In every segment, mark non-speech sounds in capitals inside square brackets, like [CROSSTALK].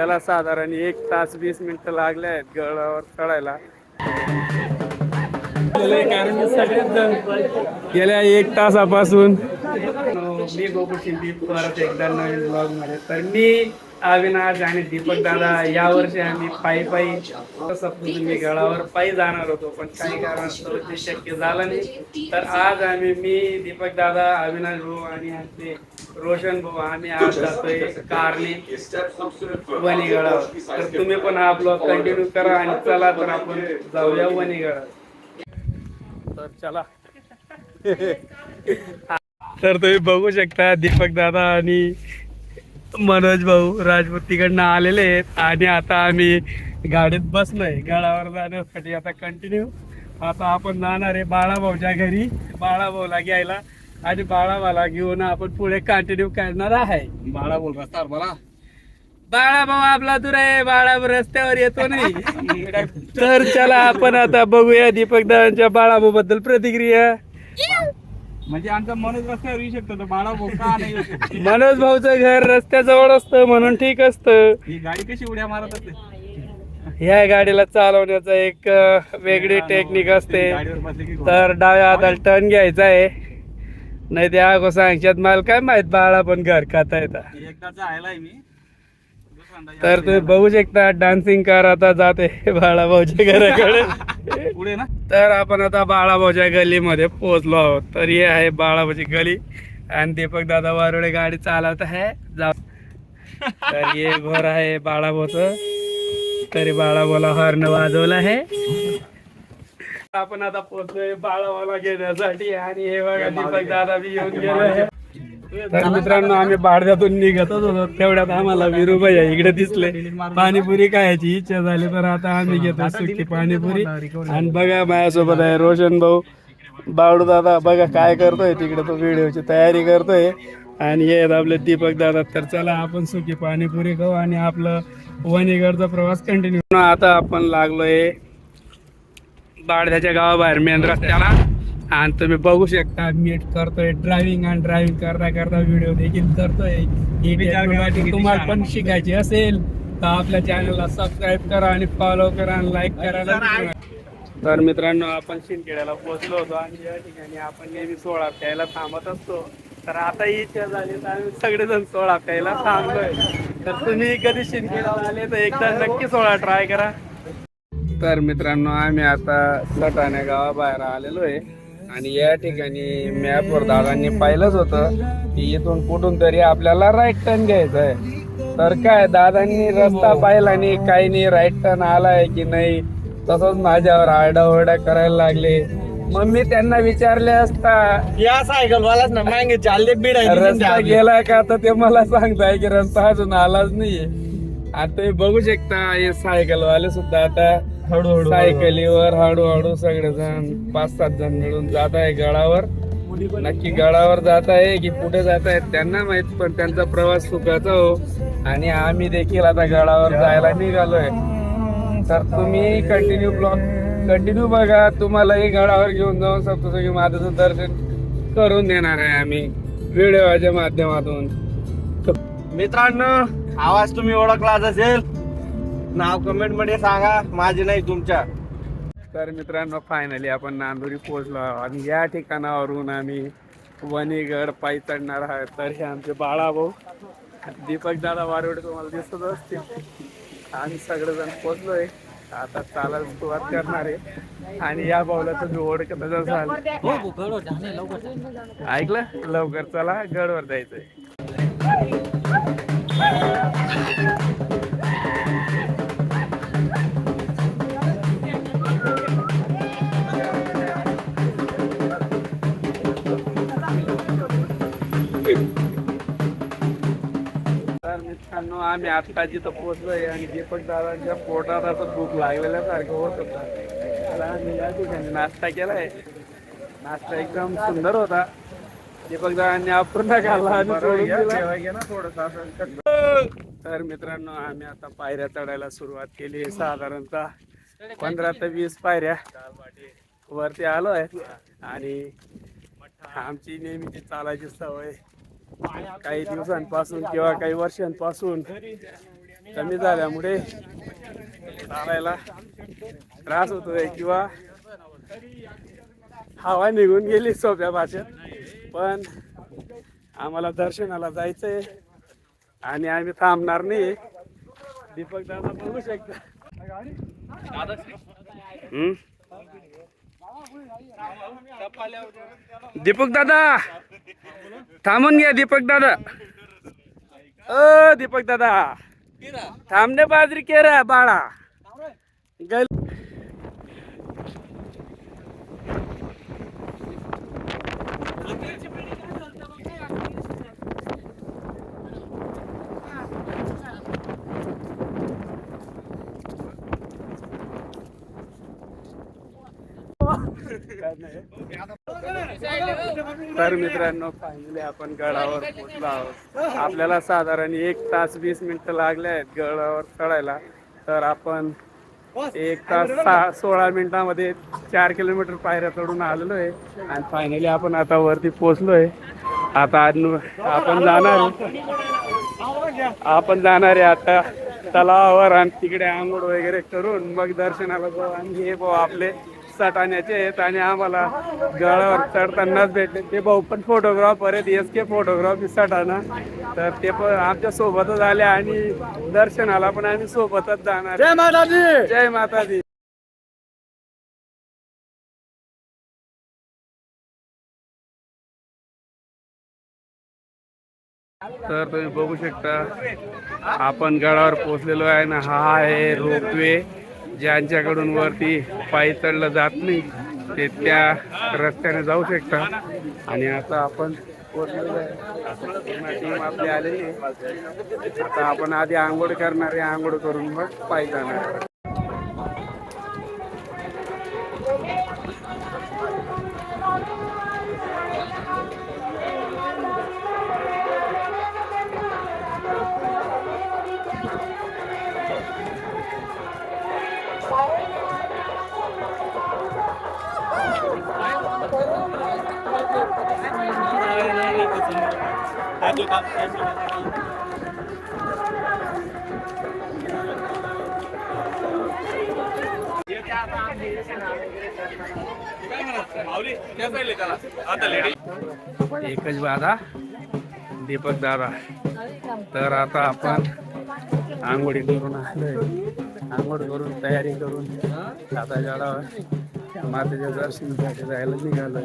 त्याला साधारण एक तास वीस मिनिटं लागले आहेत गडावर चढायला. कारण सगळेच गेल्या एक तासापासून. मी बघू शिंपी परत एकदा नवीन ब्लॉगमध्ये. तर मी अविनाश आणि दीपक दादा यावर्षी आम्ही पायी पायी सप्तमी गडावर पायी जाणार होतो पण काही कारणास्तव ते शक्य झालं नाही. तर आज आम्ही मी दीपक दादा अविनाश भाऊ आणि आमचे रोशन भाऊ आम्ही आज जातोय कारने वणीगडावर तर तुम्ही पण हा ब्लॉग कंटिन्यू करा आणि चला तर आपण जाऊया वणीगडावर तर चला. [LAUGHS] तर तुम्ही बघू शकता दीपक दादा आणि मनोज भाऊ राजपूत तिकडनं आलेले आहेत. आणि आता आम्ही गाडीत बसलोय. गडावर जाण्यासाठी आता कंटिन्यू आता आपण जाणार आहे बाळाभाऊच्या घरी बाळाभाऊला घ्यायला. आणि बाळाभाऊला घेऊन आपण पुढे कंटिन्यू करणार आहे. बाळा बोल. रस्ता मला बाळाभाऊ आपला दूर आहे. बाळाभाऊ रस्त्यावर येतो नाही. तर चला आपण आता बघूया दीपक दादांच्या बाळाभाऊ बद्दल प्रतिक्रिया म्हणजे आमचा मनोज रस्त्यावर येऊ शकतो तो बाळा बोल का नाही येऊ शकत? मनोज भाऊचं घर रस्त्याजवळ असतं म्हणून ठीक असतं. ही गाडी कशी उड्या मारत असते? ह्या गाडीला चालवण्याचं एक अं, वेगळी टेक्निक असते. गाडीवर बसले की तर डाव्या हाताला टर्न घ्यायचा आहे. नाही ते अगो सांगशात मला काय माहीत बाळा पण घर खाता येतात एकदाच आलाय मी. तर तुम्ही बघू शकता डान्सिंग कार आता जाते बाळाभाऊच्या घराकडे. पुढे ना. तर आपण आता बाळाभाऊच्या गलीमध्ये पोहोचलो आहोत. तर ही आहे बाळाभाऊची गली. आणि दीपक दादा वारोडे गाडी चालवत आहे. जा. तर हे घर आहे बाळाभाऊचं तरी बाळाभाऊला हॉर्न वाजवलं आहे. आपण आता पोहोचलोय बाळाभाऊला घेण्यासाठी. आणि हे बघा दीपक दादा बी येऊन गेलो आहे. तर मित्रांनो आम्ही बाळद्यातून निघतच होतो. तेवढ्यात आम्हाला विरुबाई इकडे दिसले. पाणीपुरी खायची इच्छा झाली तर आता आम्ही घेतो सुकी पाणीपुरी. आणि बघा माझ्यासोबत आहे रोशन भाऊ. बावडू दादा बघा काय करतोय तिकडे तो व्हिडिओची तयारी करतोय. आणि हे आपले दीपक दादा. तर चला आपण सुकी पाणीपुरी खाऊ आणि आपलं वणीगडचा प्रवास कंटिन्यू आता आपण लागलोय बाळद्याच्या गावाबाहेर मेन रस्त्याला. आणि तुम्ही बघू शकता मीट करतोय ड्रायव्हिंग आणि ड्रायव्हिंग करता करता व्हिडिओ देखील करतोय ही तुम्हाला पण शिकायची असेल तर आपल्या चॅनलला सबस्क्राईब करा आणि फॉलो करा आणि लाईक नका. तर मित्रांनो आपण शिंदखेड्याला पोहोचलो होतो आणि या ठिकाणी आपण नेहमी सोळा प्यायला थांबत असतो. तर आता ही इच्छा झाली तर आम्ही सगळेजण सोळा प्यायला थांबलोय. तर तुम्ही कधी शिंदखेड्याला आले तर एकदा नक्की सोळा ट्राय करा. तर मित्रांनो आम्ही आता सटाण्या गावाबाहेर आलेलो आहे. आणि या ठिकाणी मॅपवर दादांनी पाहिलंच होतं की इथून कुठून तरी आपल्याला राईट टर्न घ्यायचं आहे तर काय दादांनी रस्ता पाहिला आणि काही नाही राईट टर्न आलाय की नाही तसंच माझ्यावर आरडाओरडा करायला लागले. मग मी त्यांना विचारले असता या सायकल ना मागे चालले बीड रस्ता गेला का तर ते मला सांगताय की रस्ता अजून आलाच नाहीये. आता बघू शकता हे सायकल वाले सुद्धा आता हळूहळू सायकलीवर हळूहळू सगळेजण पाच सात जण मिळून जात आहे गडावर. नक्की गडावर जात आहे की कुठे जात आहेत त्यांना माहीत पण त्यांचा प्रवास सुखाचा हो. आणि आम्ही देखील आता गडावर जायला निघालोय. तर तुम्ही कंटिन्यू ब्लॉग कंटिन्यू बघा. तुम्हालाही गडावर घेऊन जाऊन सप्तशृंगी मातेचं दर्शन करून देणार आहे आम्ही. व्हिडिओच्या माध्यमातून. मित्रांनो आवाज तुम्ही ओळखलाच असेल. नाव कमेंटमध्ये सांगा. माझे नाही तुमच्या. तर मित्रांनो फायनली आपण नांदुरी पोहोचलो आणि या ठिकाणावरून आम्ही वणीगड पायी चढणार आहे तर हे आमचे बाळाभाऊ. दीपक दादा वारवडे तुम्हाला दिसत असतील. आम्ही सगळेजण पोहोचलोय. आता चालायला सुरुवात करणार आहे. आणि या बावल्याचं जोड कसं झालं ऐकलं? लवकर चला गडवर जायचंय. मित्रांनो आम्ही आता जिथं पोहोचलोय आणि दीपक दादांच्या पोटात असं भूक लागलेल्यासारखं होत होतं. आम्ही या ठिकाणी नाश्ता केलाय. नाश्ता एकदम सुंदर होता. दीपक दादांनी अपूर्ण खाल्ला आणि सोडून दिला. तर मित्रांनो आम्ही आता पायऱ्या चढायला सुरुवात केली आहे साधारणतः पंधरा ते वीस पायऱ्या वरती आलो आहे आणि आमची नेहमीची चालायची सवय काही दिवसांपासून किंवा काही वर्षांपासून कमी झाल्यामुळे चालायला त्रास होतोय किंवा हवा निघून गेली सोप्या भाषेत. पण आम्हाला दर्शनाला जायचंय आणि आम्ही थांबणार नाही. दीपक दादा बघू शकता. हम्म? दीपक दादा थांबून घ्या दीपक दादा. अ दीपक दादा. थांबणे बाजरी केरा बाळा. तर मित्रांनो फायनली आपण गडावर पोहोचलो आहोत. आपल्याला साधारण एक तास वीस मिनिटं लागले आहेत गडावर चढायला. तर आपण एक तास सहा सोळा मिनिटामध्ये चार किलोमीटर पायऱ्या चढून आलेलो आहे. आणि फायनली आपण आता वरती पोहोचलोय. आता आपण जाणार आपण जाणार आहे आता तलावावर आणि तिकडे आंघोळ वगैरे करून मग दर्शनाला जाऊ आणि हे भाऊ आपले सटाण्याचे आहेत आणि आम्हाला गडावर चढतानाच भेटले. ते भाऊ पण फोटोग्राफर आहेत एस के फोटोग्राफी सटाणा तर ते पण आमच्या सोबतच आले आणि दर्शनाला पण आम्ही सोबतच जाणार. जय माताजी! जय माता दी तर तुम्ही बघू शकता आपण गडावर पोहोचलेलो आहे ना हा आहे रोपवे. ज्यांच्याकडून वरती पायी चढलं जात नाही ते त्या रस्त्याने जाऊ शकता. आणि आता आपण टीम आपली आलेली आता आपण आधी आंघोळ करणार आहे आंघोळ करून मग पायी जाणार. एकच बाधा दीपक दादा. तर आता आपण आंघोळी करून आलोय. आंघोळ करून तयारी करून आता गडावर मातेच्या दर्शनासाठी जायला निघालोय.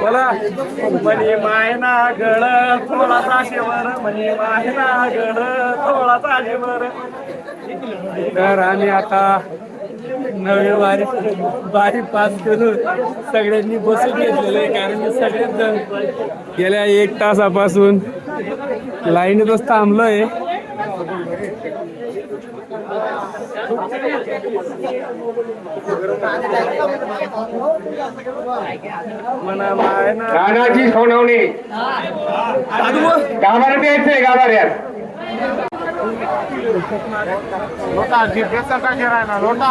बोला. म्हणे मायना गळ थोडासा शेवर म्हणे मायना गळ थोडासा शेवर तर आम्ही आता नवे बारी बारी पास करून सगळ्यांनी बसून घेतलेलं आहे कारण की सगळेच गेल्या एक तासापासून लाईनीतच थांबलोय. నానాజీ సోనౌని గాబర్ పేరు గాబర్ యార్ లోటా జీ ప్రెస్ అంటా చేరాయన లోటా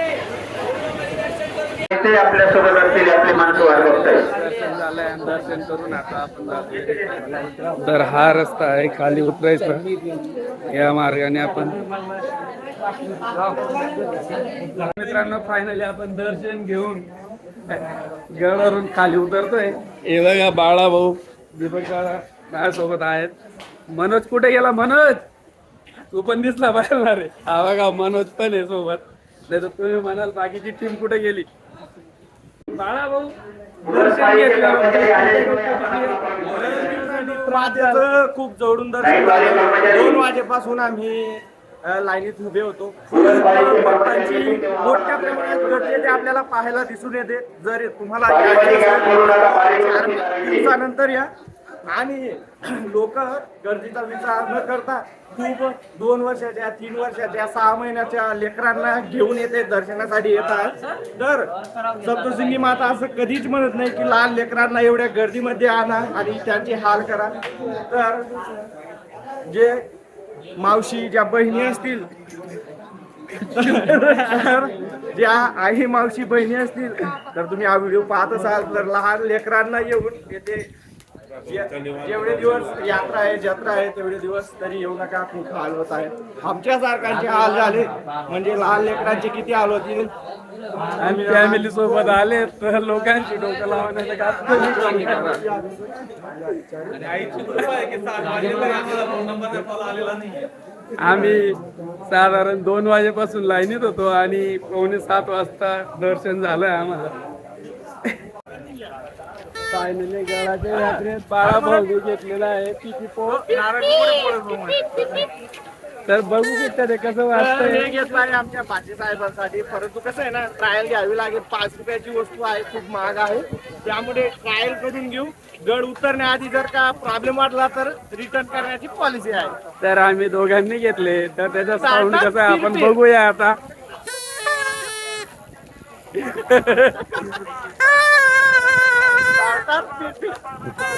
ते आपल्यासोबत असलेले आपले माणसं वाट बघताय दर्शन करून आता तर हा रस्ता आहे खाली उतरायचा. या मार्गाने आपण मित्रांनो फायनली आपण दर्शन घेऊन गडावरून खाली उतरतोय. हे बघा बाळा भाऊ दीपक काळा माझ्यासोबत आहेत. मनोज कुठे गेला? मनोज! तू पण दिसला बाहेर. रे हा बघा मनोज पण आहे सोबत. नाही तर तुम्ही म्हणाल बाकीची टीम कुठे गेली? दर्शन खूप जवळून दर्शन झालं. दोन वाजेपासून आम्ही लाईनीत उभे होतो. भक्तांची मोठ्या प्रमाणात गर्दी ते आपल्याला पाहायला दिसून येते. जर तुम्हाला दिवसानंतर या. आणि लोक गर्दीचा विचार न करता खूप दोन वर्षाच्या तीन वर्षाच्या सहा महिन्याच्या लेकरांना घेऊन येते दर्शनासाठी येतात. तर सप्तसिंगी माता असं कधीच म्हणत नाही की लहान लेकरांना एवढ्या गर्दीमध्ये आणा आणि त्यांचे हाल करा. तर जे मावशी ज्या बहिणी असतील तर ज्या आई मावशी बहिणी असतील तर तुम्ही हा व्हिडिओ पाहत असाल तर लहान लेकरांना येऊन येते. जे- जेवढे दिवस यात्रा आहे जत्रा आहे तेवढे दिवस तरी येऊ नका खूप हाल होत आहे. आमच्यासारखांचे हाल झाले. म्हणजे लहान लेकरांचे किती हाल होतील? आम्ही फॅमिली सोबत आले तर लोकांची डोकं लावण्याचं काम आम्ही साधारण दोन वाजेपासून लाईनीत होतो आणि पावणे सात वाजता दर्शन झालंय आम्हाला. फायनली गडाच्या यात्रेत बाळा भाऊ घेतलेला आहे. तर बघू शकता ते कसं तर वाटतंय हे घेतलं आहे आमच्या भाजी साहेबांसाठी. परंतु कसं आहे ना ट्रायल घ्यावी लागेल. पाच रुपयाची वस्तू आहे खूप महाग आहे. त्यामुळे ट्रायल करून घेऊ. गड उतरण्याआधी जर का प्रॉब्लेम वाटला तर रिटर्न करण्याची पॉलिसी आहे. तर आम्ही दोघांनी घेतले. तर त्याचा साऊंड कसा आहे आपण फिरते. बघूया आता. [LAUGHS] Target.